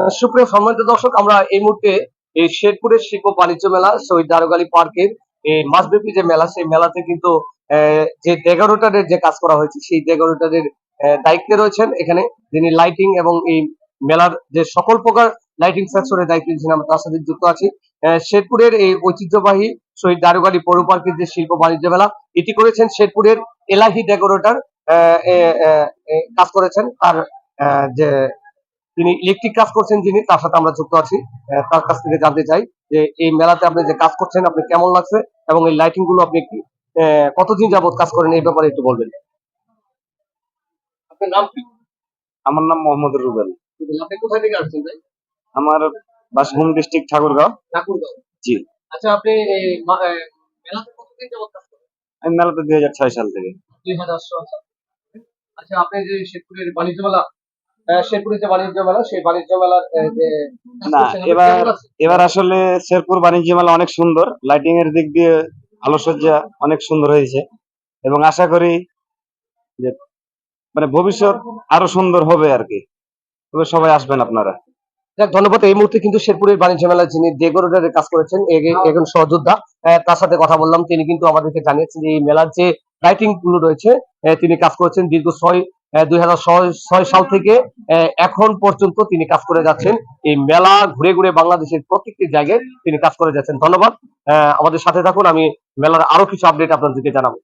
সুপ্রিয় সম্মানিত দর্শক, আমরা এই মুহূর্তে এই শেরপুরের শিল্প বাণিজ্য মেলা, শহীদ দারোগালী পার্কের এই মাসব্যাপী যে মেলা, সেই মেলাতে কিন্তু যে ডেকোরেটরের যে কাজ করা হয়েছে, সেই ডেকোরেটরের দায়িত্বে রয়েছেন। এখানে যিনি লাইটিং এবং এই মেলার যে সকল প্রকার লাইটিং সেকশনের দায়িত্বে ছিলেন আমরা তার সাথে যুক্ত আছি। শেরপুরের এই ঐতিহ্যবাহী শহীদ দারোগালী পৌর পার্কের যে শিল্প বাণিজ্য মেলা, এটি করেছেন শেরপুরের এলাহি ডেকোরেটর কাজ করেছেন। তার যে তিনি ইলেকট্রিক কাজ করছেন যিনি তার সাথে আমরা যুক্ত আছি। আহ, তার কাছ থেকে জানতে চাই যে এই মেলাতে আপনি যে কাজ করছেন আপনি কেমন লাগছে এবং এই লাইটিংগুলো আপনি কি আহ, কতদিন যাবত কাজ করেন এই ব্যাপারে একটু বলবেন। আপনার নাম কি? আমার নাম মোহাম্মদ রুবেল। আপনি কোথায় থেকে আসছেন ভাই? আমার বাসভূম ডিস্ট্রিক্ট ঠাকুরগাঁও। ঠাকুরগাঁও। জি। আচ্ছা আপনি মেলাতে কতদিন যাবত কাজ করেন? আমি মেলাতে দুই হাজার ছয় সাল থেকে। দুই হাজার সাল আচ্ছা আপনি যে শেরপুরের বাণিজ্য মেলা আহ, যে বাণিজ্য মেলা সেই বাণিজ্য মেলার যে না, এবার- এবার আসলে শেরপুর বাণিজ্য মেলা অনেক সুন্দর। লাইটিং এর দিক দিয়ে আলোকসজ্জা অনেক সুন্দর হয়েছে। এবং আশা করি যে মানে ভবিষ্যৎ আরও সুন্দর হবে আর কি। তবে সবাই আসবেন আপনারা। ধন্যবাদ। এই মুহূর্তে কিন্তু শেরপুরের বাণিজ্য মেলায় যিনি ডেকোরেটরের কাজ করেছেন একজন সহযোদ্ধা তার সাথে কথা বললাম। তিনি কিন্তু আমাদেরকে জানিয়েছেন যে এই মেলার যে লাইটিংগুলো রয়েছে তিনি কাজ করেছেন দীর্ঘ ছয় দুই হাজার ছয় সাল থেকে এখন পর্যন্ত তিনি কাজ করে যাচ্ছেন। এই মেলা ঘুরে ঘুরে বাংলাদেশের প্রত্যেকটি জায়গায় তিনি কাজ করে যাচ্ছেন। ধন্যবাদ। আমাদের সাথে থাকুন, আমি মেলার আরও কিছু আপডেট আপনাদেরকে জানাব।